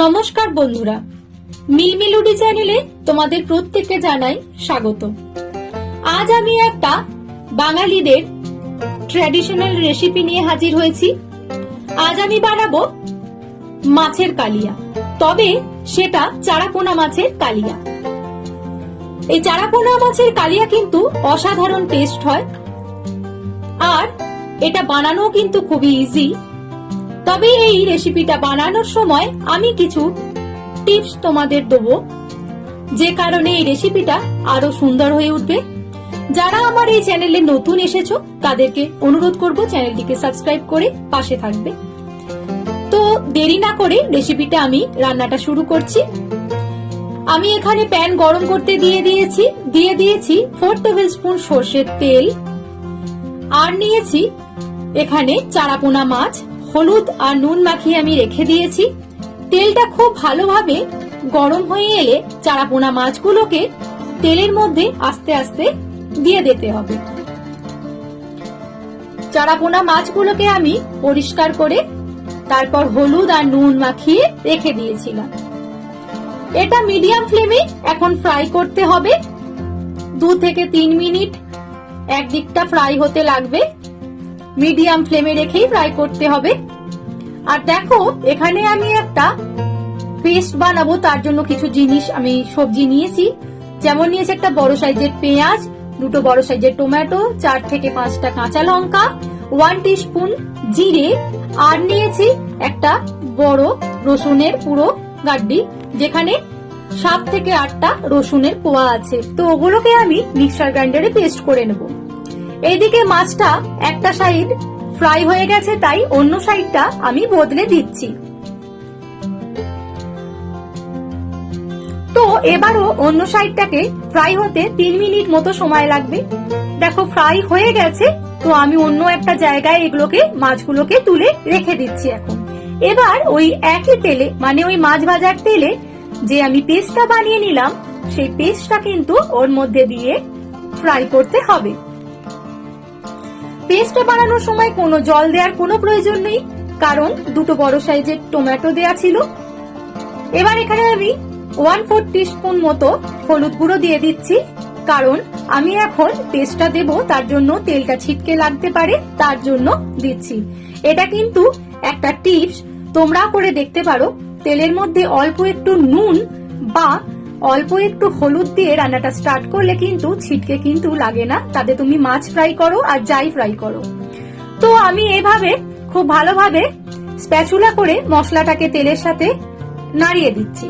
নমস্কার বন্ধুরা। মিলমিলুডি চ্যানেলে তোমাদের প্রত্যেককে জানাই স্বাগত। আজ আমি একটা বাঙালিদের ট্র্যাডিশনাল রেসিপি নিয়ে হাজির হয়েছি। আজ আমি বানাবো মাছের কালিয়া। তবে সেটা চারাপোনা মাছের কালিয়া। এই চারাপোনা মাছের কালিয়া কিন্তু অসাধারণ টেস্ট হয়। আর এটা বানানো কিন্তু খুবই ইজি তবে এই রেসিপিটা বানানোর সময় আমি কিছু টিপস তোমাদের দেবো। যে কারণে এই রেসিপিটা আরও সুন্দর হয়ে উঠবে। যারা আমার এই চ্যানেলে নতুন এসেছ, তাদেরকে অনুরোধ করব চ্যানেলটিকে সাবস্ক্রাইব করে পাশে থাকবে। তো দেরি না করে রেসিপিটা আমি রান্নাটা শুরু করছি। আমি এখানে প্যান গরম করতে দিয়ে দিয়েছি। দিয়ে দিয়েছি ফোর টেবিল স্পুন সর্ষের তেল। আর নিয়েছি এখানে চারাপোনা মাছ। হলুদ আর নুন মাখিয়ে আমি রেখে দিয়েছি। তেলটা খুব ভালোভাবে গরম হয়ে এলে চারাপোনা মাছগুলোকে তেলের মধ্যে আস্তে আস্তে দিয়ে দিতে হবে। চারাপোনা মাছগুলোকে আমি পরিষ্কার করে তারপর হলুদ আর নুন মাখিয়ে রেখে দিয়েছিলাম। এটা মিডিয়াম ফ্লেমে এখন ফ্রাই করতে হবে। দু থেকে তিন মিনিট একদিকটা ফ্রাই হতে লাগবে। মিডিয়াম ফ্লেমে রেখেই ফ্রাই করতে হবে। আর দেখো, এখানে আমি একটা পেস্ট বানাবো, তার জন্য কিছু জিনিস আমি সবজি নিয়েছি। যেমন নিয়েছি একটা বড় সাইজের পেঁয়াজ, দুটো বড় সাইজের টমেটো, চার থেকে পাঁচটা কাঁচা লঙ্কা ওয়ান স্পুন জিরে, আর নিয়েছি একটা বড় রসুনের পুরো গাড্ডি, যেখানে সাত থেকে আটটা রসুনের কোয়া আছে। তো ওগুলোকে আমি মিক্সার গ্রাইন্ডারে পেস্ট করে নেব। এইদিকে মাছটা একটা সাইড ফ্রাই হয়ে গেছে, তাই অন্য সাইডটা আমি বদলে দিচ্ছি। তো এবারও অন্য সাইডটাকে ফ্রাই হতে তিন মিনিট মতো সময় লাগবে। দেখো ফ্রাই হয়ে গেছে, তো আমি অন্য একটা জায়গায় এগুলোকে, মাছগুলোকে তুলে রেখে দিচ্ছি এখন। এবার ওই একই তেলে মানে ওই মাছ ভাজার তেলে যে আমি পেস্টটা বানিয়ে নিলাম, সেই পেস্টটা কিন্তু ওর মধ্যে দিয়ে ফ্রাই করতে হবে। পেস্টটা বানানোর সময় কোনো জল দেওয়ার কোনো প্রয়োজন নেই, কারণ দুটো বড় সাইজের টমেটো দেয়া ছিল। এবার এখানে আমি ওয়ান ফোর স্পুন মতো হলুদ গুঁড়ো দিয়ে দিচ্ছি, কারণ আমি এখন পেস্টটা দেব, তার জন্য তেলটা ছিটকে লাগতে পারে, তার জন্য দিচ্ছি। এটা কিন্তু একটা টিপস, তোমরা করে দেখতে পারো, তেলের মধ্যে অল্প একটু নুন বা অল্প একটু হলুদ দিয়ে রান্নাটা স্টার্ট করলে কিন্তু ছিটকে কিন্তু লাগে না। তাতে তুমি মাছ ফ্রাই করো আর যাই ফ্রাই করো। তো আমি এভাবে খুব ভালোভাবে স্প্যাচুলা করে মশলাটাকে তেলের সাথে নাড়িয়ে দিচ্ছি।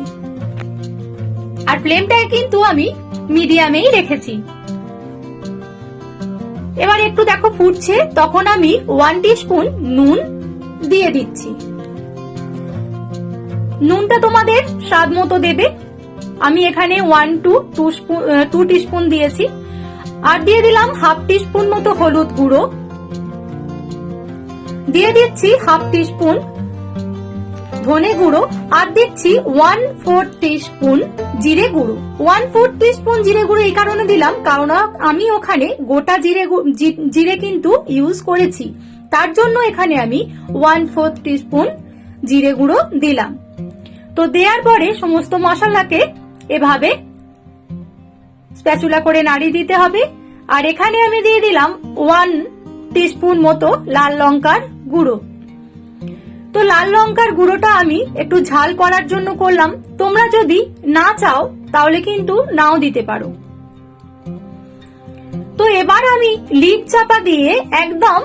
আর ফ্লেমটায় কিন্তু আমি মিডিয়ামেই রেখেছি। এবার একটু দেখো ফুটছে, তখন আমি ওয়ান স্পুন নুন দিয়ে দিচ্ছি। নুনটা তোমাদের স্বাদ মতো দেবে আমি এখানে one two two spoon two spoon দিয়েছি। আর দিয়ে দিলাম হাফ স্পুন মতো হলুদ গুঁড়ো। দিয়ে দিচ্ছি হাফ স্পুন ধনে গুঁড়ো। আর দিচ্ছি ওয়ান ফোর স্পুন জিরে গুঁড়ো। ওয়ান ফোর স্পুন জিরে গুঁড়ো এই কারণে দিলাম, কারণ আমি ওখানে গোটা জিরে জিরে কিন্তু ইউজ করেছি। তার জন্য এখানে আমি ওয়ান ফোর স্পুন জিরে গুঁড়ো দিলাম। তো দেওয়ার পরে সমস্ত মশলাকে এভাবে স্প্যাচুলা করে নাড়িয়ে দিতে হবে। আর এখানে আমি দিয়ে দিলাম ওয়ান টিস্পুন মতো লাল লঙ্কার গুঁড়ো। তো লাল লঙ্কার গুঁড়োটা আমি একটু ঝাল করার জন্য করলাম। তোমরা যদি না চাও, তাহলে কিন্তু নাও দিতে পারো। তো এবার আমি লিড চাপা দিয়ে একদম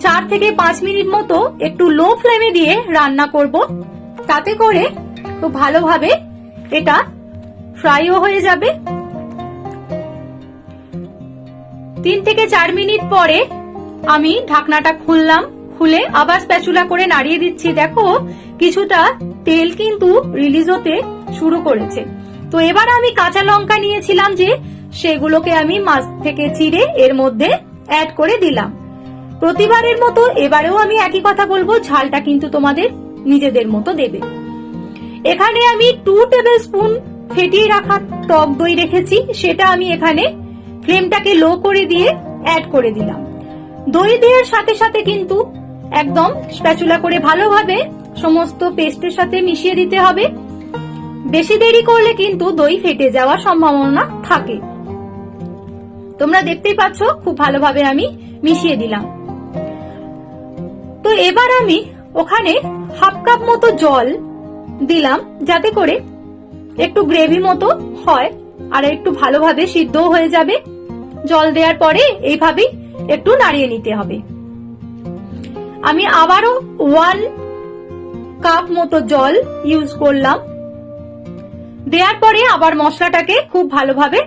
চার থেকে পাঁচ মিনিট মতো একটু লো ফ্লেমে দিয়ে রান্না করব। তাতে করে খুব ভালোভাবে এটা ফ্রাইও হয়ে যাবে। তিন থেকে চার মিনিট পরে আমি ঢাকনাটা খুললাম, খুলে আবার স্প্যাচুলা করে নাড়িয়ে দিচ্ছি। দেখো, কিছুটা তেল কিন্তু রিলিজ হতে শুরু করেছে। তো এবার আমি কাঁচা লঙ্কা নিয়েছিলাম যে, সেগুলোকে আমি মাছ থেকে চিড়ে এর মধ্যে অ্যাড করে দিলাম। প্রতিবারের মতো এবারেও আমি একই কথা বলব, ঝালটা কিন্তু তোমাদের নিজেদের মতো দেবে। এখানে আমি টু টেবিল স্পুন ফেটিয়ে রাখা টক দই রেখেছি, সেটা আমি এখানে ফ্লেমটাকে লো করে দিয়ে অ্যাড করে দিলাম। দই দেওয়ার সাথে সাথে কিন্তু একদম স্প্যাচুলা করে ভালোভাবে সমস্ত পেস্টের সাথে মিশিয়ে দিতে হবে। বেশি দেরি করলে কিন্তু দই ফেটে যাওয়ার সম্ভাবনা থাকে। তোমরা দেখতেই পাচ্ছ, খুব ভালোভাবে আমি মিশিয়ে দিলাম। তো এবার আমি ওখানে হাফ কাপ মতো জল দিলাম, যাতে করে একটু গ্রেভি মতো হয়, আর একটু ভালোভাবে সিদ্ধ হয়ে যাবে। জল দেওয়ার পরে এইভাবেই একটু নাড়িয়ে নিতে হবে। আমি আবারও ওয়ান কাপ মতো জল ইউজ করলাম। দেওয়ার পরে আবার মশলাটাকে খুব ভালোভাবে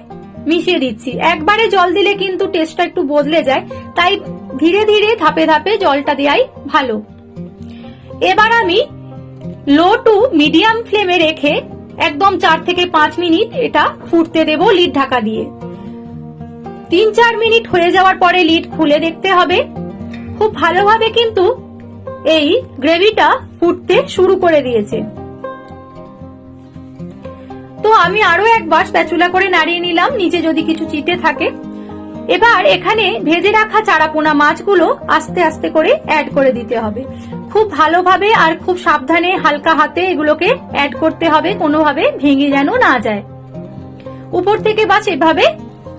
মিশিয়ে দিচ্ছি। একবারে জল দিলে কিন্তু টেস্টটা একটু বদলে যায়, তাই ধীরে ধীরে ধাপে ধাপে জলটা দেওয়াই ভালো। এবার আমি লো টু মিডিয়াম ফ্লেমে রেখে একদম চার থেকে পাঁচ মিনিট এটা ফুটতে দেব লিড ঢাকা দিয়ে। তিন চার মিনিট হয়ে যাওয়ার পরে লিড খুলে দেখতে হবে। খুব ভালোভাবে কিন্তু এই গ্রেভিটা ফুটতে শুরু করে দিয়েছে। তো আমি আরও একবার স্প্যাচুলা করে নাড়িয়ে নিলাম, নিচে যদি কিছু চিটে থাকে। এবার এখানে ভেজে রাখা চারাপোনা মাছগুলো আস্তে আস্তে করে অ্যাড করে দিতে হবে। খুব ভালোভাবে আর খুব সাবধানে হালকা হাতে এগুলোকে অ্যাড করতে হবে, কোনোভাবে ভেঙে যেন না যায়। উপর থেকে বাস এভাবে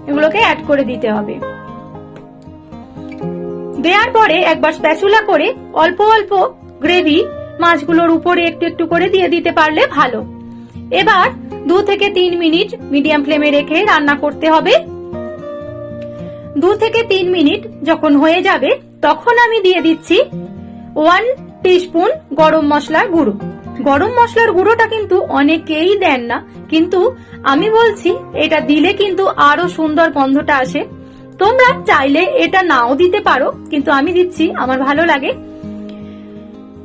এগুলোকে অ্যাড করে দিতে হবে। দেওয়ার পরে একবার স্প্যাচুলা করে অল্প অল্প গ্রেভি মাছগুলোর উপরে একটু একটু করে দিয়ে দিতে পারলে ভালো। এবার দু থেকে তিন মিনিট মিডিয়াম ফ্লেমে রেখে রান্না করতে হবে। দু থেকে তিন মিনিট যখন হয়ে যাবে, তখন আমি দিয়ে দিচ্ছি ওয়ান টিস্পুন গরম মশলার গুঁড়ো। গরম মশলার গুঁড়োটা কিন্তু অনেকেই দেন না, কিন্তু আমি বলছি এটা দিলে কিন্তু আরও সুন্দর গন্ধটা আসে। তোমরা চাইলে এটা নাও দিতে পারো, কিন্তু আমি দিচ্ছি, আমার ভালো লাগে।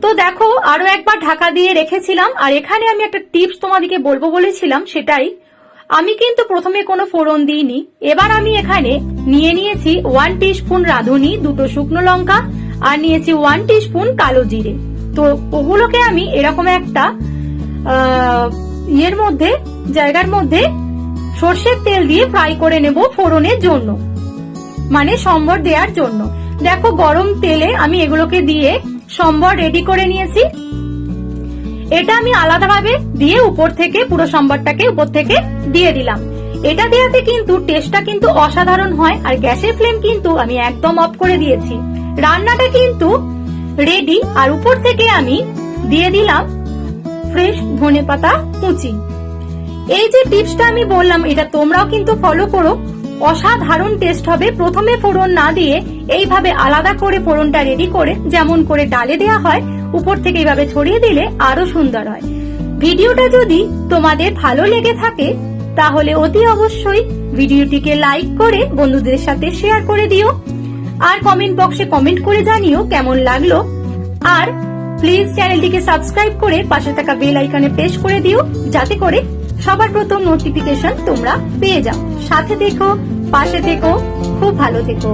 তো দেখো, আরও একবার ঢাকা দিয়ে রেখেছিলাম, আর এখানে আমি একটা টিপস তোমাদেরকে বলব বলেছিলাম, সেটাই আমি কিন্তু প্রথমে কোনো ফোড়ন দিইনি। এবার আমি এখানে নিয়ে নিয়েছি ওয়ান টি স্পুন রাঁধুনি, দুটো শুকনো লঙ্কা, আর নিয়েছি ওয়ান স্পুন কালো জিরে। তো ওগুলোকে আমি এরকম একটা ইয়ের মধ্যে, জায়গার মধ্যে সর্ষের তেল দিয়ে ফ্রাই করে নেব ফোড়নের জন্য। মানে সম্বর দেওয়ার জন্য। দেখো গরম তেলে আমি এগুলোকে দিয়ে সম্বর রেডি করে নিয়েছি। এটা আমি আলাদাভাবে দিয়ে উপর থেকে পুরো সম্বরটাকে উপর থেকে দিয়ে দিলাম। এটা দেওয়াতে কিন্তু টেস্টটা কিন্তু অসাধারণ হয় আর গ্যাসের ফ্লেম কিন্তু আমি একদম অফ করে দিয়েছি। রান্নাটা কিন্তু রেডি আর উপর থেকে আমি দিয়ে দিলাম ফ্রেশ ধনে পাতা কুচি। এই যে টিপসটা আমি বললাম, এটা তোমরাও কিন্তু ফলো করো। অসাধারণ টেস্ট হবে। প্রথমে ফোড়ন না দিয়ে এইভাবে আলাদা করে ফোড়নটা রেডি করে, যেমন করে ডালে দেওয়া হয় উপর থেকে এইভাবে ছড়িয়ে দিলে আরও সুন্দর হয়। ভিডিওটা যদি তোমাদের ভালো লেগে থাকে, তাহলে অতি অবশ্যই ভিডিওটিকে লাইক করে বন্ধুদের সাথে শেয়ার করে দিও। আর কমেন্ট বক্সে কমেন্ট করে জানিও কেমন লাগল। আর প্লিজ চ্যানেলটিকে সাবস্ক্রাইব করে পাশে থাকা বেল আইকনে প্রেস করে দিও, যাতে করে সবার প্রথম নোটিফিকেশন তোমরা পেয়ে যাও। সাথে দেখো পাশে থেকো, খুব ভালো থেকো।